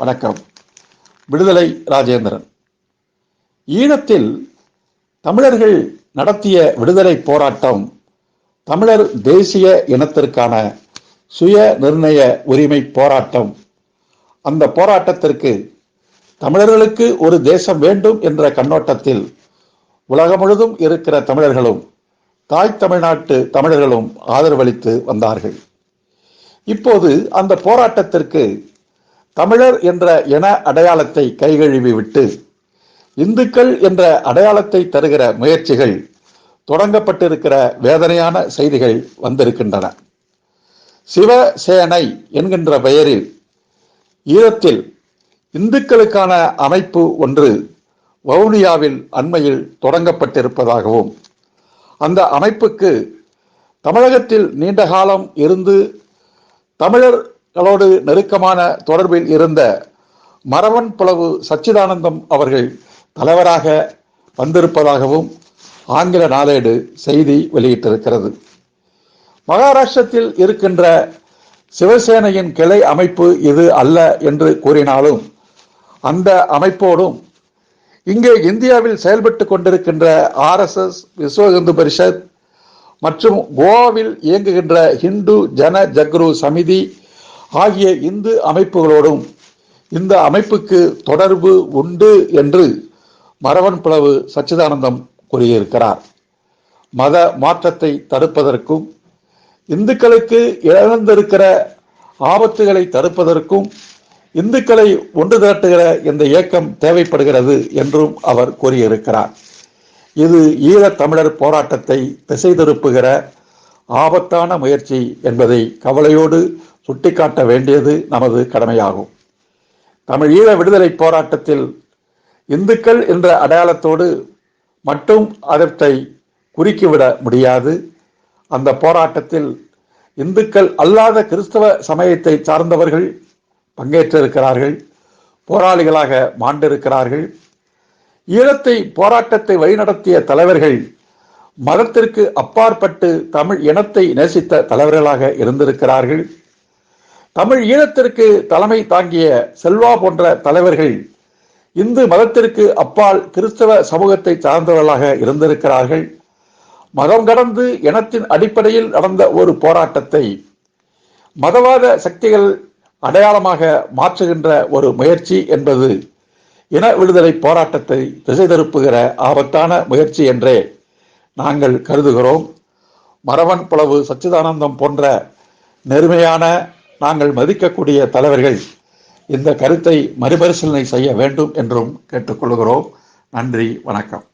வணக்கம். விடுதலை ராஜேந்திரன். ஈழத்தில் தமிழர்கள் நடத்திய விடுதலை போராட்டம் தமிழர் தேசிய இனத்திற்கான சுய நிர்ணய உரிமை போராட்டம். அந்த போராட்டத்திற்கு தமிழர்களுக்கு ஒரு தேசம் வேண்டும் என்ற கண்ணோட்டத்தில் உலகம் முழுதும் இருக்கிற தமிழர்களும் தாய் தமிழ்நாட்டு தமிழர்களும் ஆதரவளித்து வந்தார்கள். இப்போது அந்த போராட்டத்திற்கு தமிழர் என்ற இன அடையாளத்தை கைகழுவி விட்டு இந்துக்கள் என்ற அடையாளத்தை தருகிற முயற்சிகள் தொடங்கப்பட்டிருக்கிற வேதனையான செய்திகள் வந்திருக்கின்றன. சிவசேனை என்கின்ற பெயரில் ஈழத்தில் இந்துக்களுக்கான அமைப்பு ஒன்று வவுனியாவில் அண்மையில் தொடங்கப்பட்டிருப்பதாகவும் அந்த அமைப்புக்கு தமிழகத்தில் நீண்ட காலம் இருந்து தமிழர் களோடு நெருக்கமான தொடர்பில் இருந்த மரவன் புலவு சச்சிதானந்தம் அவர்கள் தலைவராக வந்திருப்பதாகவும் ஆங்கில நாளேடு செய்தி வெளியிட்டிருக்கிறது. மகாராஷ்டிரத்தில் இருக்கின்ற சிவசேனையின் கிளை அமைப்பு இது அல்ல என்று கூறினாலும் அந்த அமைப்போடும் இங்கே இந்தியாவில் செயல்பட்டு கொண்டிருக்கின்ற ஆர்எஸ்எஸ் விஸ்வ இந்து பரிஷத் மற்றும் கோவாவில் இயங்குகின்ற ஹிந்து ஜன ஜக்ரு சமிதி ஆகிய இந்து அமைப்புகளோடும் இந்த அமைப்புக்கு தொடர்பு உண்டு என்று மரவன் பிளவு சச்சிதானந்தம் கூறியிருக்கிறார். மத மாற்றத்தை தடுப்பதற்கும் இந்துக்களுக்கு இழந்திருக்கிற ஆபத்துகளை தடுப்பதற்கும் இந்துக்களை ஒன்று திரட்டுகிற இந்த இயக்கம் தேவைப்படுகிறது என்றும் அவர் கூறியிருக்கிறார். இது ஈழத் தமிழர் போராட்டத்தை திசை திருப்புகிற ஆபத்தான முயற்சி என்பதை கவலையோடு சுட்டிக்காட்ட வேண்டியது நமது கடமையாகும். தமிழீழ விடுதலை போராட்டத்தில் இந்துக்கள் என்ற அடையாளத்தோடு மட்டும் அதற்றை குறுக்கிவிட முடியாது. அந்த போராட்டத்தில் இந்துக்கள் அல்லாத கிறிஸ்தவ சமயத்தை சார்ந்தவர்கள் பங்கேற்றிருக்கிறார்கள் போராளிகளாக மாண்டிருக்கிறார்கள். ஈழத்தை போராட்டத்தை வழிநடத்திய தலைவர்கள் மதத்திற்கு அப்பாற்பட்டு தமிழ் இனத்தை நேசித்த தலைவர்களாக இருந்திருக்கிறார்கள். தமிழ் ஈழத்திற்கு தலைமை தாங்கிய செல்வா போன்ற தலைவர்கள் இந்து மதத்திற்கு அப்பால் கிறிஸ்தவ சமூகத்தை சார்ந்தவர்களாக இருந்திருக்கிறார்கள். மதம் கடந்து இனத்தின் அடிப்படையில் நடந்த ஒரு போராட்டத்தை மதவாத சக்திகள் அடையாளமாக மாற்றுகின்ற ஒரு முயற்சி என்பது இன விடுதலை போராட்டத்தை திசை திருப்புகிற ஆபத்தான முயற்சி என்றே நாங்கள் கருதுகிறோம். மரவன் புலவு சச்சிதானந்தம் போன்ற நெருமையான நாங்கள் மதிக்கக்கூடிய தலைவர்கள் இந்த கருத்தை மறுபரிசீலனை செய்ய வேண்டும் என்றும் கேட்டுக்கொள்கிறோம். நன்றி வணக்கம்.